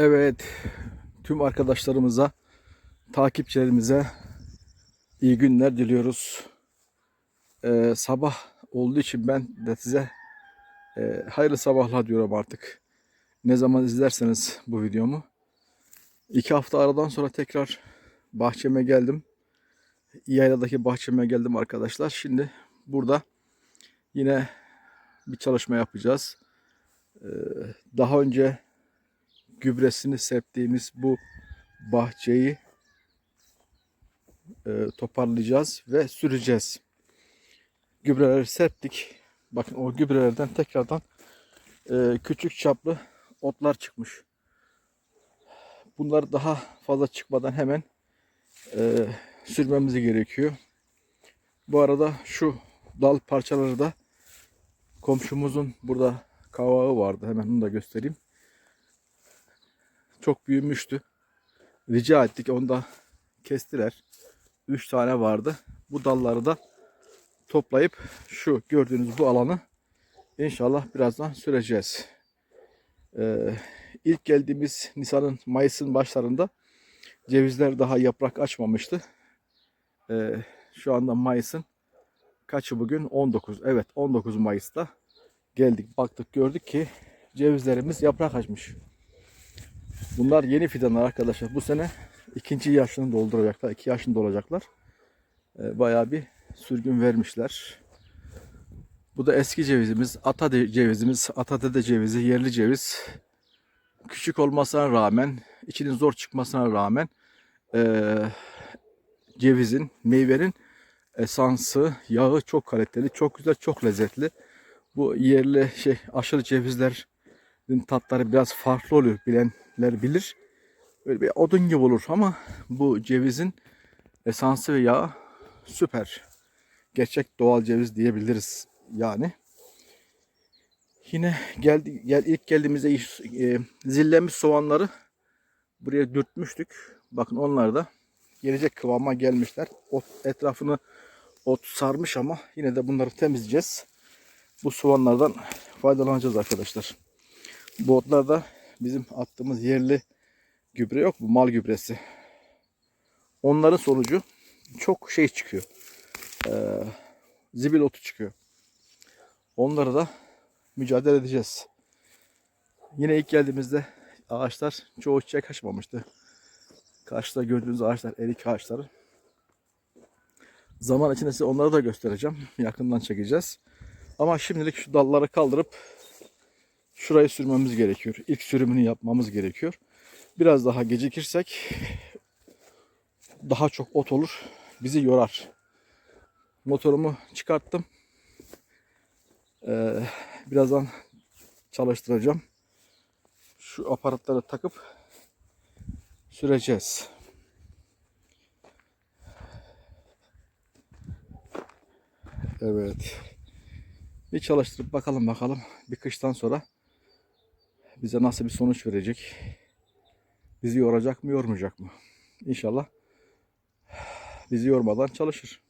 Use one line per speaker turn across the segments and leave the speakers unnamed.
Evet, tüm arkadaşlarımıza, takipçilerimize iyi günler diliyoruz. Ee, sabah olduğu için ben de size e, hayırlı sabahlar diyorum artık. Ne zaman izlerseniz bu videomu. İki hafta aradan sonra tekrar bahçeme geldim. Yayladaki bahçeme geldim arkadaşlar. Şimdi burada yine bir çalışma yapacağız. Ee, daha önce gübresini serptiğimiz bu bahçeyi e, toparlayacağız ve süreceğiz. Gübreleri serptik. Bakın o gübrelerden tekrardan e, küçük çaplı otlar çıkmış. Bunlar daha fazla çıkmadan hemen e, sürmemiz gerekiyor. Bu arada şu dal parçaları da komşumuzun burada kavağı vardı. Hemen onu da göstereyim çok büyümüştü. Rica ettik onu da kestiler. 3 tane vardı. Bu dalları da toplayıp şu gördüğünüz bu alanı inşallah birazdan süreceğiz. Ee, ilk geldiğimiz Nisan'ın Mayıs'ın başlarında cevizler daha yaprak açmamıştı. Ee, şu anda Mayıs'ın kaçı bugün? 19. Evet 19 Mayıs'ta geldik baktık gördük ki cevizlerimiz yaprak açmış. Bunlar yeni fidanlar arkadaşlar. Bu sene ikinci yaşını dolduracaklar. iki yaşını dolacaklar. Ee, bayağı bir sürgün vermişler. Bu da eski cevizimiz. Ata cevizimiz. Ata dede cevizi. Yerli ceviz. Küçük olmasına rağmen, içinin zor çıkmasına rağmen ee, cevizin, meyvenin esansı, yağı çok kaliteli, çok güzel, çok lezzetli. Bu yerli şey aşırı cevizlerin tatları biraz farklı oluyor bilenler bilir. Böyle bir odun gibi olur ama bu cevizin esansı ve yağı süper. Gerçek doğal ceviz diyebiliriz yani. Yine geldi gel ilk geldiğimizde e, zillenmiş soğanları buraya dürtmüştük. Bakın onlar da gelecek kıvama gelmişler. Ot etrafını ot sarmış ama yine de bunları temizleyeceğiz. Bu soğanlardan faydalanacağız arkadaşlar. Bu otlar da bizim attığımız yerli gübre yok mu? Mal gübresi. Onların sonucu çok şey çıkıyor. Ee, zibil otu çıkıyor. Onları da mücadele edeceğiz. Yine ilk geldiğimizde ağaçlar çoğu çiçek açmamıştı. Karşıda gördüğünüz ağaçlar erik ağaçları. Zaman içinde size onları da göstereceğim. Yakından çekeceğiz. Ama şimdilik şu dalları kaldırıp şurayı sürmemiz gerekiyor. İlk sürümünü yapmamız gerekiyor. Biraz daha gecikirsek daha çok ot olur. Bizi yorar. Motorumu çıkarttım. Ee, birazdan çalıştıracağım. Şu aparatları takıp süreceğiz. Evet. Bir çalıştırıp bakalım bakalım. Bir kıştan sonra bize nasıl bir sonuç verecek? Bizi yoracak mı, yormayacak mı? İnşallah bizi yormadan çalışır.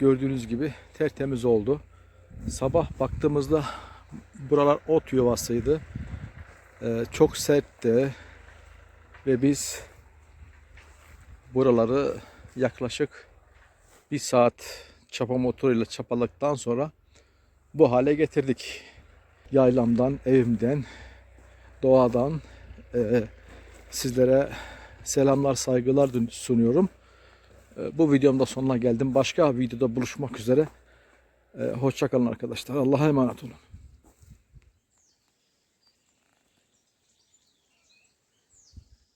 Gördüğünüz gibi tertemiz oldu. Sabah baktığımızda buralar ot yuvasıydı. Ee, çok sertti. Ve biz buraları yaklaşık bir saat çapa motoruyla çapaladıktan sonra bu hale getirdik. Yaylamdan, evimden, doğadan e, sizlere selamlar, saygılar sunuyorum. E, bu videomda sonuna geldim. Başka videoda buluşmak üzere. E, hoşçakalın arkadaşlar. Allah'a emanet olun.